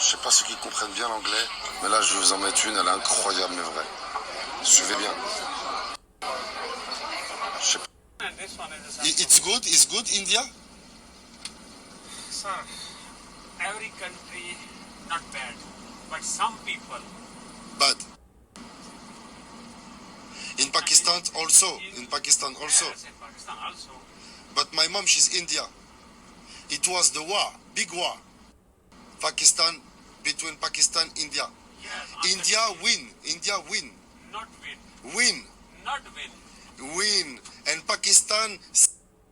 Je sais pas ceux qui comprennent bien l'anglais, mais là je vais vous en mettre une, elle est incroyable mais vraie. Suivez bien. Je sais pas. It's good, it's good India? Sir, every country not bad, but some people. Bad. In Pakistan also, in Pakistan also. Yes, in Pakistan also. But my mom, she's India. It was the war, big war. Pakistan, between Pakistan, India. Yes, India win, India win, Not win, win, not win. win. And Pakistan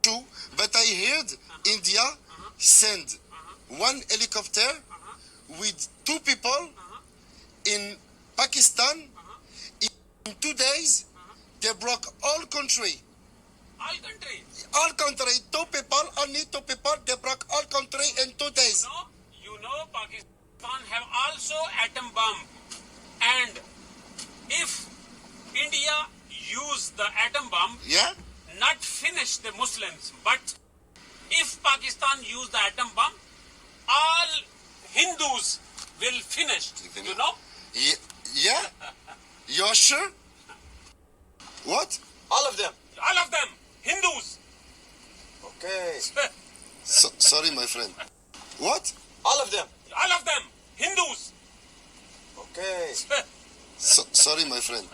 too. But I heard uh-huh. India uh-huh. send uh-huh. one helicopter with two people in Pakistan. In two days, they broke all country. All country. All country, two people, only two people, they broke all country in two days. No, you know Pakistan have also atom bomb, and if India use the atom bomb, Yeah? not finish the Muslims, but if Pakistan use the atom bomb, all Hindus will finish. You know? Ye- Yeah? You're sure? What? All of them. All of them, Hindus. Okay. So, sorry, my friend. What? All of them. All of them, Hindus. Okay. So, sorry, my friend.